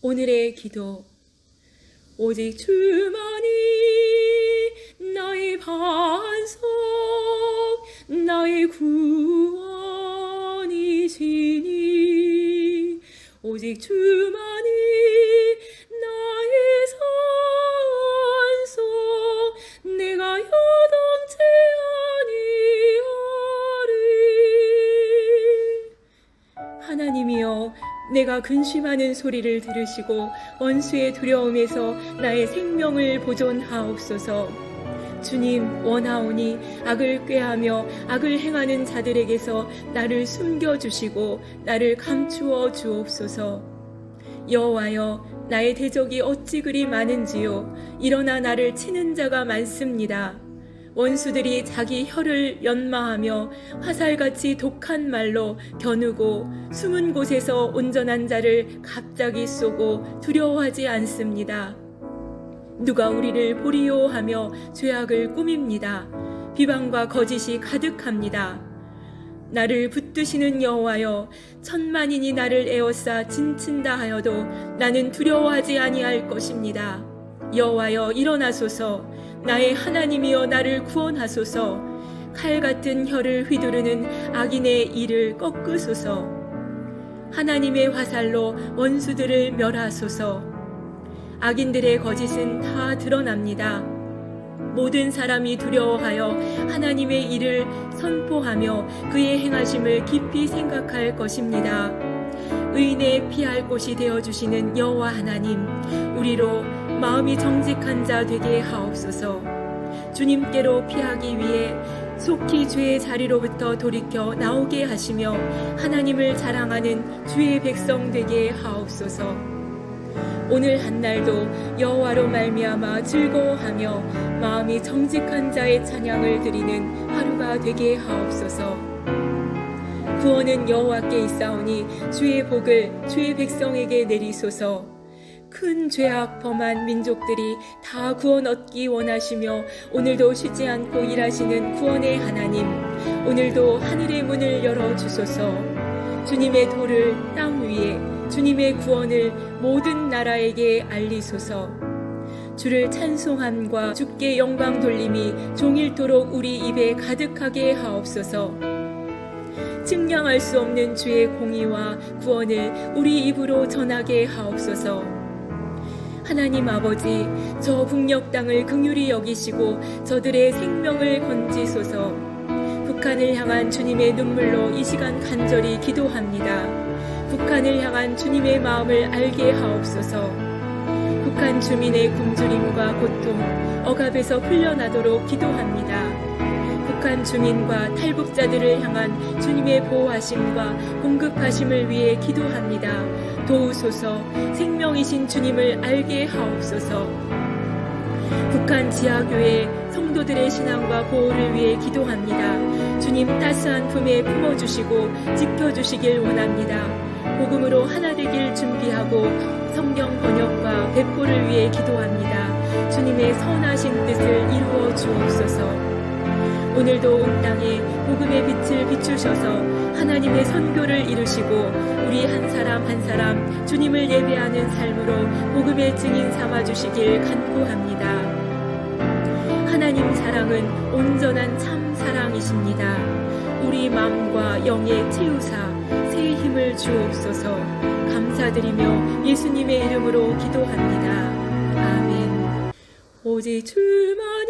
오늘의 기도. 오직 주만이 나의 반석 나의 구원이시니. 오직 주만 내가 근심하는 소리를 들으시고 원수의 두려움에서 나의 생명을 보존하옵소서. 주님 원하오니 악을 꾀하며 악을 행하는 자들에게서 나를 숨겨 주시고 나를 감추어 주옵소서. 여호와여 나의 대적이 어찌 그리 많은지요 일어나 나를 치는 자가 많습니다. 원수들이 자기 혀를 연마하며 화살같이 독한 말로 겨누고 숨은 곳에서 온전한 자를 갑자기 쏘고 두려워하지 않습니다. 누가 우리를 보리요 하며 죄악을 꾸밉니다. 비방과 거짓이 가득합니다. 나를 붙드시는 여호와여 천만인이 나를 에워싸 진친다 하여도 나는 두려워하지 아니할 것입니다. 여호와여 일어나소서 나의 하나님이여 나를 구원하소서 칼 같은 혀를 휘두르는 악인의 일을 꺾으소서 하나님의 화살로 원수들을 멸하소서 악인들의 거짓은 다 드러납니다. 모든 사람이 두려워하여 하나님의 일을 선포하며 그의 행하심을 깊이 생각할 것입니다. 의인의 피할 곳이 되어 주시는 여호와 하나님, 우리로 마음이 정직한 자 되게 하옵소서. 주님께로 피하기 위해 속히 죄의 자리로부터 돌이켜 나오게 하시며 하나님을 자랑하는 주의 백성 되게 하옵소서. 오늘 한날도 여호와로 말미암아 즐거워하며 마음이 정직한 자의 찬양을 드리는 하루가 되게 하옵소서. 구원은 여호와께 있사오니 주의 복을 주의 백성에게 내리소서. 큰 죄악 범한 민족들이 다 구원 얻기 원하시며 오늘도 쉬지 않고 일하시는 구원의 하나님, 오늘도 하늘의 문을 열어 주소서. 주님의 도를 땅 위에 주님의 구원을 모든 나라에게 알리소서. 주를 찬송함과 주께 영광 돌림이 종일토록 우리 입에 가득하게 하옵소서. 측량할 수 없는 주의 공의와 구원을 우리 입으로 전하게 하옵소서. 하나님 아버지, 저 북녘 땅을 긍휼히 여기시고 저들의 생명을 건지소서. 북한을 향한 주님의 눈물로 이 시간 간절히 기도합니다. 북한을 향한 주님의 마음을 알게 하옵소서. 북한 주민의 굶주림과 고통, 억압에서 풀려나도록 기도합니다. 북한 주민과 탈북자들을 향한 주님의 보호하심과 공급하심을 위해 기도합니다. 도우소서 생명이신 주님을 알게 하옵소서. 북한 지하교회 성도들의 신앙과 보호를 위해 기도합니다. 주님 따스한 품에 품어주시고 지켜주시길 원합니다. 복음으로 하나 되길 준비하고 성경 번역과 배포를 위해 기도합니다. 주님의 선하신 뜻을 이루어 주옵소서. 오늘도 온 땅에 복음의 빛을 비추셔서 하나님의 선교를 이루시고 우리 한 사람 한 사람 주님을 예배하는 삶으로 복음의 증인 삼아 주시길 간구합니다. 하나님 사랑은 온전한 참 사랑이십니다. 우리 마음과 영의 채우사 새 힘을 주옵소서 감사드리며 예수님의 이름으로 기도합니다. 아멘. 오직 주만